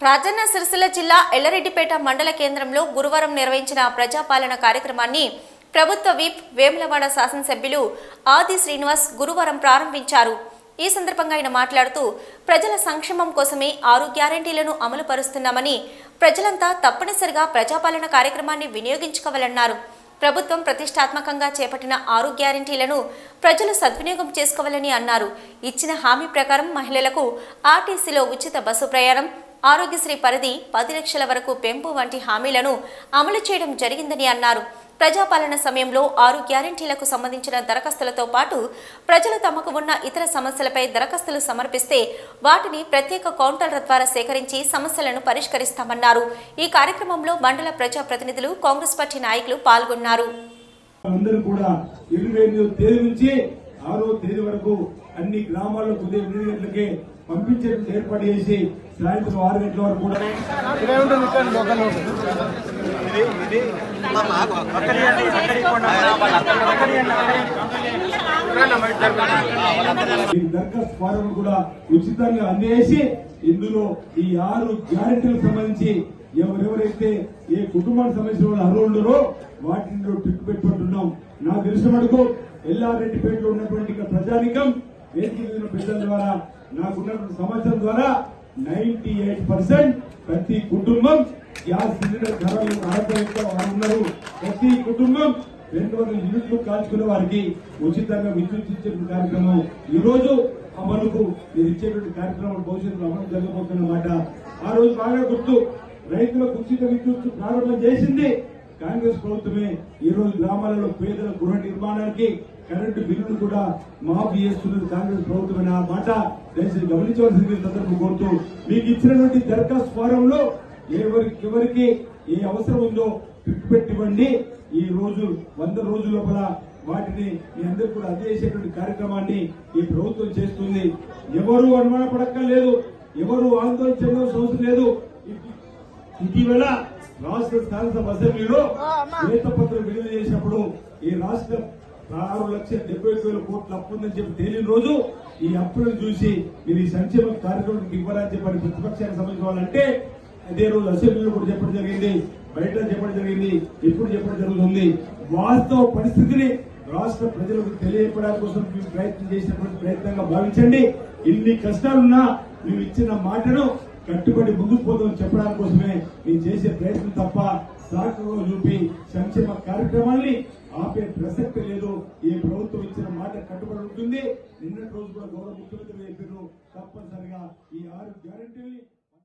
రాజన్న సిరిసిల్ల జిల్లా ఎల్లరెడ్డిపేట మండల కేంద్రంలో గురువారం నిర్వహించిన ప్రజాపాలన కార్యక్రమాన్ని ప్రభుత్వ విప్ వేములవాడ శాసనసభ్యులు ఆది శ్రీనివాస్ గురువారం ప్రారంభించారు. ఈ సందర్భంగా ఆయన మాట్లాడుతూ ప్రజల సంక్షేమం కోసమే ఆరు గ్యారంటీలను అమలు పరుస్తున్నామని ప్రజలంతా తప్పనిసరిగా ప్రజాపాలన కార్యక్రమాన్ని వినియోగించుకోవాలన్నారు. ప్రభుత్వం ప్రతిష్టాత్మకంగా చేపట్టిన ఆరు గ్యారంటీలను ప్రజలు సద్వినియోగం చేసుకోవాలని అన్నారు. ఇచ్చిన హామీ ప్రకారం మహిళలకు ఆర్టీసీలో ఉచిత బస్సు ప్రయాణం ఆరోగ్యశ్రీ పరిధి పది లక్షల వరకు పెంపు వంటి హామీలను అమలు చేయడం జరిగిందని అన్నారు. ప్రజాపాలన సమయంలో ఆరు గ్యారంటీలకు సంబంధించిన దరఖాస్తులతో పాటు ప్రజలు తమకు ఉన్న ఇతర సమస్యలపై దరఖాస్తులు సమర్పిస్తే వాటిని ప్రత్యేక కౌంటర్ల ద్వారా సేకరించి సమస్యలను పరిష్కరిస్తామన్నారు. ఈ కార్యక్రమంలో మండల ప్రజాప్రతినిధులు కాంగ్రెస్ పార్టీ నాయకులు పాల్గొన్నారు. అందరూ కూడా ఇరవై తేదీ నుంచి ఆరో తేదీ వరకు అన్ని గ్రామాల్లో ఉదయం ఎనిమిది గంటలకే ఏర్పాటు చేసి సాయంత్రం ఆరు గంటల వరకు కూడా ఈ దరఖాస్తు ఫారం కూడా ఉచితంగా అందజేసి ఇందులో ఈ ఆరు గ్యారెంటీలకు సంబంధించి ఎవరెవరైతే ఏ కుటుంబానికి సంబంధించిన వాళ్ళు వాటిని టిక్ పెట్టుకుంటున్నాం నాకు తెలిసిన మటుకు ఎల్లారెడ్డిపేటలో ఉన్నటువంటి ప్రజానికం వేదిక బిడ్డల ద్వారా నాకున్నటువంటి సమాచారం ద్వారా నైన్టీ ఎయిట్ పర్సెంట్ ప్రతి కుటుంబం గ్యాస్ సిలిండర్ ధరలు ఆరోగ్యంతో ఉన్నారు. ప్రతి కుటుంబం రెండు వందల యూనిట్లు కాల్చుకునే వారికి ఉచితంగా విద్యుత్ ఇచ్చే కార్యక్రమం. ఈ రోజు అమలుకు మీరు ఇచ్చేటువంటి కార్యక్రమం భవిష్యత్తులో అమలు జరగబోతున్నమాట ఆ రోజు బాగా గుర్తు రైతులకు ఉచిత విద్యుత్ ప్రారంభం చేసింది. కాంగ్రెస్ ప్రభుత్వమే ఈ రోజు గ్రామాలలో పేదల గృహ నిర్మాణానికి కరెంటు బిల్లులు కూడా మాఫీ చేస్తున్నది కాంగ్రెస్ ప్రభుత్వమే ఆ మాట దయచేసి గమనించవలసింది సందర్భం కోరుతూ మీకు ఇచ్చినటువంటి దరఖాస్తు ఫారంలో ఎవరికి ఎవరికి ఏ అవసరం ఉందో పెట్టివ్వండి. ఈ రోజు వంద రోజుల లోపల వాటిని మీ అందరూ కూడా అందజేసేటువంటి కార్యక్రమాన్ని ఈ ప్రభుత్వం చేస్తుంది. ఎవరు అనుమానపడక్కర్లేదు ఎవరు ఆందోళన చెందవలసిన అవసరం లేదు. ఇటీవల రాష్ట్ర శాసనసభ అసెంబ్లీలో శ్వేతపత్రం విడుదల చేసినప్పుడు ఈ రాష్ట్రం ఆరు లక్షల డెబ్బై ఐదు వేల కోట్ల అప్పు ఉందని చెప్పి తేలిన రోజు ఈ అప్పులను చూసి మీరు ఈ సంక్షేమ కార్యక్రమానికి ఇవ్వాలని చెప్పని ప్రతిపక్షానికి సంబంధించిన వాళ్ళంటే అదే రోజు అసెంబ్లీలో కూడా చెప్పడం జరిగింది బయట చెప్పడం జరిగింది ఇప్పుడు చెప్పడం జరుగుతుంది. వాస్తవ పరిస్థితిని రాష్ట్ర ప్రజలకు తెలియపడానికి కోసం మేము ప్రయత్నం చేసినటువంటి ప్రయత్నంగా భావించండి. ఇన్ని కష్టాలున్నా మేము ఇచ్చిన మాటను కట్టుబడి ముందుకు పోతామని చెప్పడానికి కోసమే మీరు చేసే ప్రయత్నం తప్ప సాకుగా చూపి సంక్షేమ కార్యక్రమాల్ని ఆపే ప్రసక్తి లేదు. ఈ ప్రభుత్వం ఇచ్చిన మాట కట్టుబడి ఉంటుంది. నిన్నటి రోజు కూడా గౌరవ ముఖ్యమంత్రి చెప్పారు తప్పనిసరిగా ఈ ఆరు గ్యారంటీల్ని